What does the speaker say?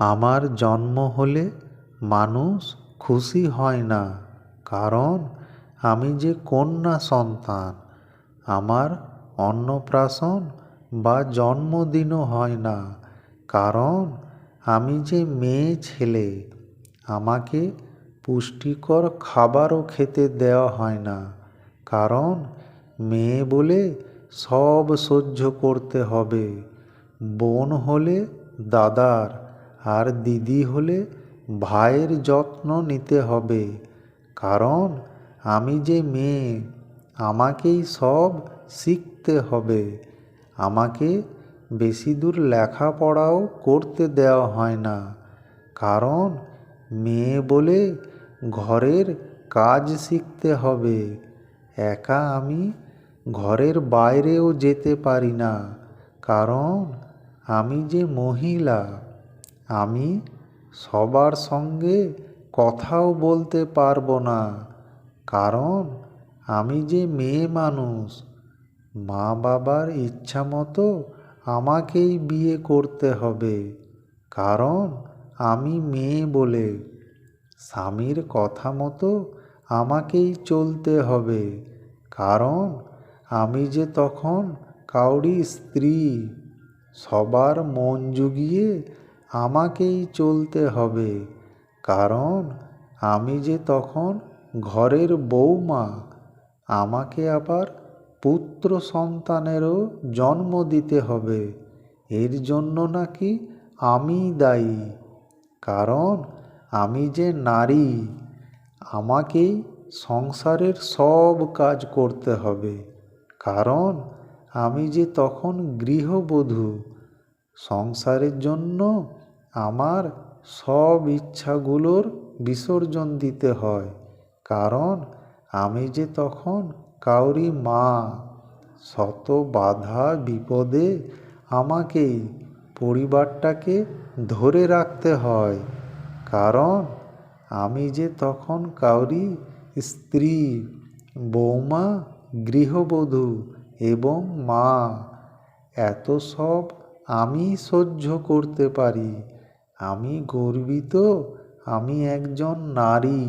আমার জন্ম হলে মানুষ খুশি হয় না। কারণ আমি যে কন্যা সন্তান, আমার অন্নপ্রাশন বা জন্মদিনও হয় না। কারণ আমি যে মেয়ে ছেলে, আমাকে পুষ্টিকর খাবারও খেতে দেওয়া হয় না। কারণ মেয়ে বলে সব সহ্য করতে হবে। বোন হলে দাদার আর দিদি হলে ভাইয়ের যত্ন নিতে হবে। কারণ আমি যে মেয়ে, আমাকেই সব শিখতে হবে। আমাকে বেশি দূর লেখাপড়াও করতে দেওয়া হয় না। কারণ মেয়ে বলে ঘরের কাজ শিখতে হবে। একা আমি ঘরের বাইরেও যেতে পারি না। কারণ আমি যে মহিলা আমি সবার সঙ্গে কথাও বলতে পারব না। কারণ আমি যে মেয়ে মানুষ মা বাবার ইচ্ছা মতো আমাকেই বিয়ে করতে হবে। কারণ আমি মেয়ে বলে স্বামীর কথা মতো আমাকেই চলতে হবে। কারণ আমি যে তখন কাউরি স্ত্রী, সবার মন জুগিয়ে আমাকেই চলতে হবে। কারণ আমি যে তখন ঘরের বৌমা আমাকে আবার পুত্র সন্তানেরও জন্ম দিতে হবে। এর জন্য নাকি আমি দায়ী? কারণ আমি যে নারী, আমাকেই সংসারের সব কাজ করতে হবে। কারণ আমি যে তখন গৃহবধূ সংসারের জন্য আমার সব ইচ্ছাগুলোর বিসর্জন দিতে হয়। কারণ আমি যে তখন কাউরি মা, শত বাধা বিপদে আমাকেই পরিবারটাকে ধরে রাখতে হয়। কারণ আমি যে তখন কাউরি স্ত্রী, বৌমা, গৃহবধূ এবং মা, এত সব আমি সহ্য করতে পারি। আমি গর্বিত আমি একজন নারী।